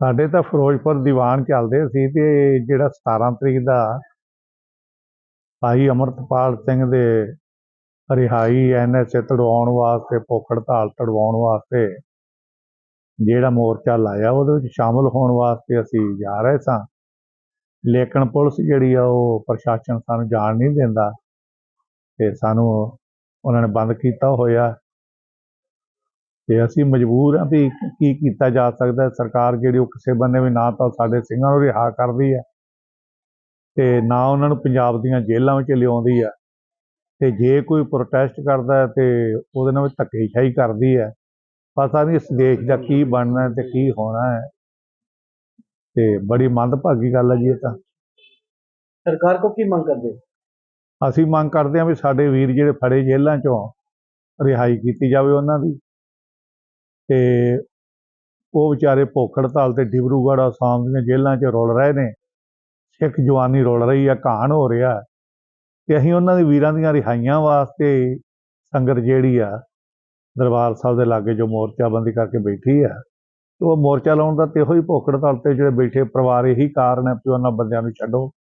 ਸਾਡੇ ਤਾਂ ਫਿਰੋਜ਼ਪੁਰ ਦੀਵਾਨ ਚੱਲਦੇ ਸੀ ਤੇ ਜਿਹੜਾ 17 ਤਰੀਕ ਦਾ ਭਾਈ ਅਮਰਤਪਾਲ ਸਿੰਘ ਦੇ ਰਿਹਾਈ ਐਨਐਸਏ ਤੜਵਾਉਣ ਵਾਸਤੇ, ਭੁੱਖ ਹੜਤਾਲ ਤੜਵਾਉਣ ਵਾਸਤੇ ਜਿਹੜਾ ਮੋਰਚਾ ਲਾਇਆ, ਉਹਦੇ ਵਿੱਚ ਸ਼ਾਮਲ ਹੋਣ ਵਾਸਤੇ ਅਸੀਂ ਜਾ ਰਹੇ ਸਾਂ। ਲੇਕਿਨ ਪੁਲਿਸ ਜਿਹੜੀ ਆ, ਉਹ ਪ੍ਰਸ਼ਾਸਨ ਸਾਨੂੰ ਜਾਣ ਨਹੀਂ ਦਿੰਦਾ ਤੇ ਸਾਨੂੰ ਉਹਨਾਂ ਨੇ ਬੰਦ ਕੀਤਾ ਹੋਇਆ। ਤੇ ਅਸੀਂ ਮਜਬੂਰ ਹਾਂ ਵੀ ਕੀ ਕੀਤਾ ਜਾ ਸਕਦਾ। ਸਰਕਾਰ ਜਿਹੜੀ ਉਹ ਕਿਸੇ ਬੰਨੇ ਵੀ ਨਾ ਤਾਂ ਸਾਡੇ ਸਿੰਘਾਂ ਨੂੰ ਰਿਹਾ ਕਰਦੀ ਹੈ। ਤੇ ਨਾ ਉਹਨਾਂ ਨੂੰ ਪੰਜਾਬ ਦੀਆਂ ਜੇਲ੍ਹਾਂ ਵਿੱਚ ਲਿਆਉਂਦੀ ਹੈ। ਤੇ ਜੇ ਕੋਈ ਪ੍ਰੋਟੈਸਟ ਕਰਦਾ ਹੈ ਤੇ ਉਹਦੇ ਨਾਲ ਧੱਕੇਸ਼ਾਹੀ ਕਰਦੀ ਹੈ। ਪਤਾ ਨਹੀਂ ਇਸ ਦੇਸ਼ ਦਾ ਕੀ ਬਣਨਾ ਤੇ ਕੀ ਹੋਣਾ ਹੈ। ਤੇ ਬੜੀ ਮੰਦਭਾਗੀ ਗੱਲ ਹੈ ਜੀ ਇਹ ਤਾਂ। ਸਰਕਾਰ ਕੋ ਕੀ ਮੰਗ ਕਰਦੇ? ਅਸੀਂ ਮੰਗ ਕਰਦੇ ਹਾਂ ਵੀ ਸਾਡੇ ਵੀਰ ਜਿਹੜੇ ਫੜੇ ਜੇਲ੍ਹਾਂ ਚੋਂ ਰਿਹਾਈ ਕੀਤੀ ਜਾਵੇ ਉਹਨਾਂ ਦੀ। ਤੇ ਉਹ ਵਿਚਾਰੇ ਭੁੱਖ ਹੜਤਾਲ ਤੇ ਡਿਬਰੂਗੜ੍ਹ ਆਸਾਮ ਦੀਆਂ ਜੇਲ੍ਹਾਂ 'ਚ ਰੁਲ ਰਹੇ ਨੇ। ਸਿੱਖ ਜਵਾਨੀ ਰੁਲ ਰਹੀ ਆ ਕਹਾਣ ਹੋ ਰਿਹਾ। ਤੇ ਅਸੀਂ ਉਹਨਾਂ ਦੇ ਵੀਰਾਂ ਦੀਆਂ ਰਿਹਾਈਆਂ ਵਾਸਤੇ ਸੰਗਤ ਜਿਹੜੀ ਆ, ਦਰਬਾਰ ਸਾਹਿਬ ਦੇ ਲਾਗੇ ਜੋ ਮੋਰਚਾਬੰਦੀ ਕਰਕੇ ਬੈਠੀ ਆ, ਤੇ ਉਹ ਮੋਰਚਾ ਲਾਉਣ ਦਾ ਤੇ ਇਹੋ ਹੀ ਭੁੱਖ ਹੜਤਾਲ ਤੇ ਜਿਹੜੇ ਬੈਠੇ ਪਰਿਵਾਰ ਇਹੀ ਕਾਰਨ ਹੈ ਕਿ ਉਹਨਾਂ ਬੰਦਿਆਂ ਨੂੰ ਛੱਡੋ।